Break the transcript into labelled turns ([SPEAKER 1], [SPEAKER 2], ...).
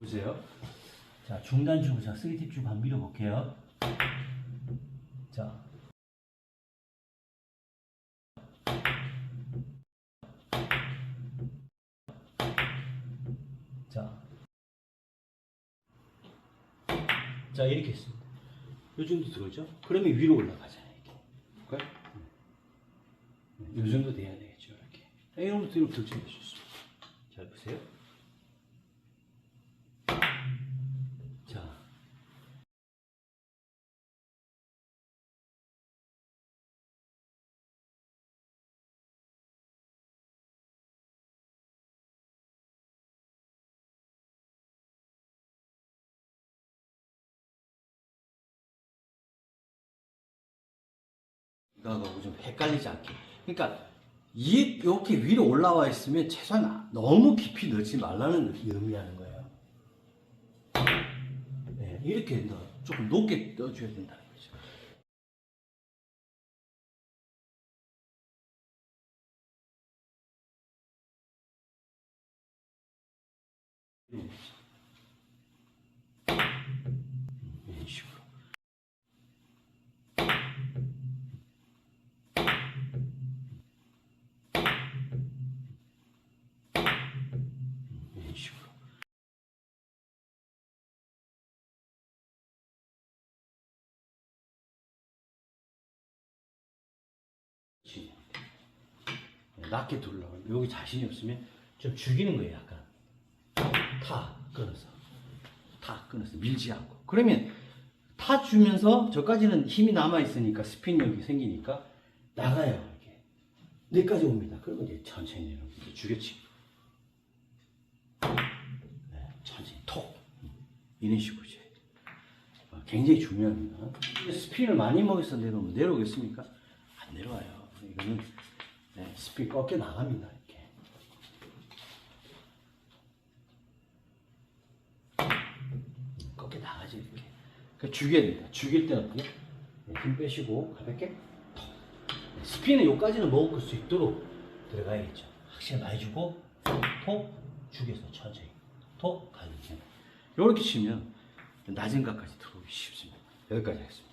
[SPEAKER 1] 보세요. 자, 중단 주고 자, 쓰리팁 주고 한번 밀어볼게요. 자. 자. 자, 이렇게 했습니다. 요 정도 들어오죠? 그러면 위로 올라가잖아요, 이렇게. 볼까요? 음. 요 정도 돼야 되겠죠, 이렇게. 이런 것도 이렇게 득점해 주셨습니다. 잘 보세요. 이거하고 좀 헷갈리지 않게. 그러니까 이 이렇게 위로 올라와 있으면 최소한 너무 깊이 넣지 말라는 의미하는 거예요. 네, 이렇게 넣어 조금 높게 거죠. 이런 식으로. 이런 식으로. 그렇지. 네, 낮게 둘러면 여기 자신이 없으면 좀 죽이는 거예요 약간. 타 끊어서. 타 끊어서 밀지 않고. 그러면 타 주면서 저까지는 힘이 남아 있으니까 스핀력이 생기니까 나가요 이렇게. 내까지 옵니다. 그러면 이제 천천히 이렇게 죽여치 네, 천천히 톡. 이런 식으로 이제. 어, 굉장히 중요합니다. 스핀을 많이 내려오면 내려오겠습니까? 안 내려와요. 이거는 네, 스핀 꺾여 나갑니다 이렇게. 꺾여 나가지 이렇게. 그 죽여야 됩니다. 죽일 때는 어떻게? 네, 힘 빼시고 가볍게 톡. 네, 스핀은 여기까지는 먹을 수 있도록 들어가야겠죠. 확실히 많이 주고 톡 죽여서 천천히 톡 가는 이렇게 치면 낮은 각까지 들어오기 쉽습니다. 여기까지 하겠습니다